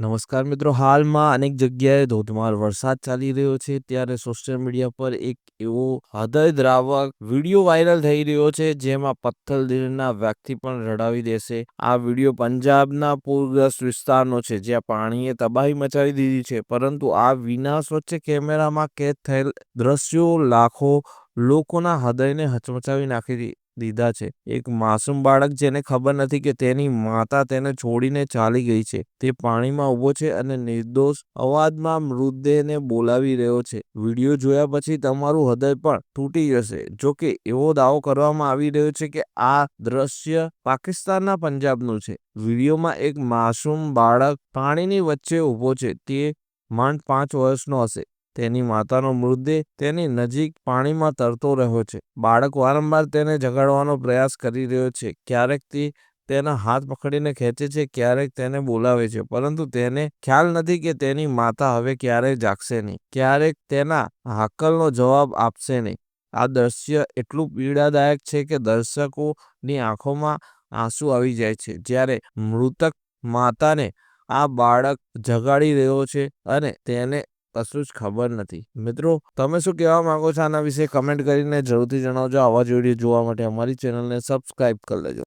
નમસ્કાર મિત્રો, હાલમાં અનેક જગ્યાએ ધોધમાર વરસાદ ચાલી રહ્યો છે. ત્યારે સોશિયલ મીડિયા પર એક એવો હૃદયદ્રાવક વીડિયો વાયરલ થઈ રહ્યો છે, જેમાં પથ્થર દિલના વ્યક્તિ પણ રડાવી દેશે. આ વીડિયો પંજાબના પૂરગ્રસ્ત વિસ્તારનો છે, જ્યાં પાણીએ તબાહી મચાવી દીધી છે. પરંતુ આ વિનાશ વચ્ચે કેમેરામાં કેદ થયેલ દ્રશ્યો લાખો લોકોના હૃદયને હચમચાવી નાખી દીધા છે. એક માસૂમ બાળક જેને ખબર નથી કે તેની માતા તેને છોડીને ચાલી ગઈ છે. તે પાણીમાં ઊભો છે અને નિર્દોષ અવાજમાં મૃતદેહને બોલાવી રહ્યો છે. વીડિયો જોયા પછી તમારું હૃદય પણ તૂટી જશે. જો કે એવો દાવો કરવામાં આવી રહ્યો છે કે આ દ્રશ્ય પાકિસ્તાનના પંજાબનું છે. વિડીયોમાં એક માસૂમ બાળક પાણીની વચ્ચે ઊભો છે. તે માંડ પાંચ વર્ષનો હશે. તેની માતાનો મૃતદેહ તેની નજીક પાણીમાં તરતો રહ્યો છે. બાળક વારંવાર તેને જગાડવાનો પ્રયાસ કરી રહ્યો છે. ક્યારેક તે તેના હાથ પકડીને ખેંચે છે, ક્યારેક તેને બોલાવે છે, પરંતુ તેને ખ્યાલ નથી કે તેની માતા હવે ક્યારેય જાગશે નહીં. ક્યારેક તેના હાકલનો જવાબ આપશે નહીં. આ દ્રશ્ય એટલું પીડાદાયક છે કે દર્શકોની આંખોમાં આંસુ આવી જાય છે. જ્યારે મૃતક માતાને આ બાળક જગાડી રહ્યો છે અને તેને કશું જ ખબર નથી. મિત્રો, તમે શું કહેવા માંગો છો આના વિશે? કમેન્ટ કરીને જરૂરથી જણાવજો. આવા જ વીડિયો જોવા માટે અમારી ચેનલને સબસ્ક્રાઈબ કરી લેજો.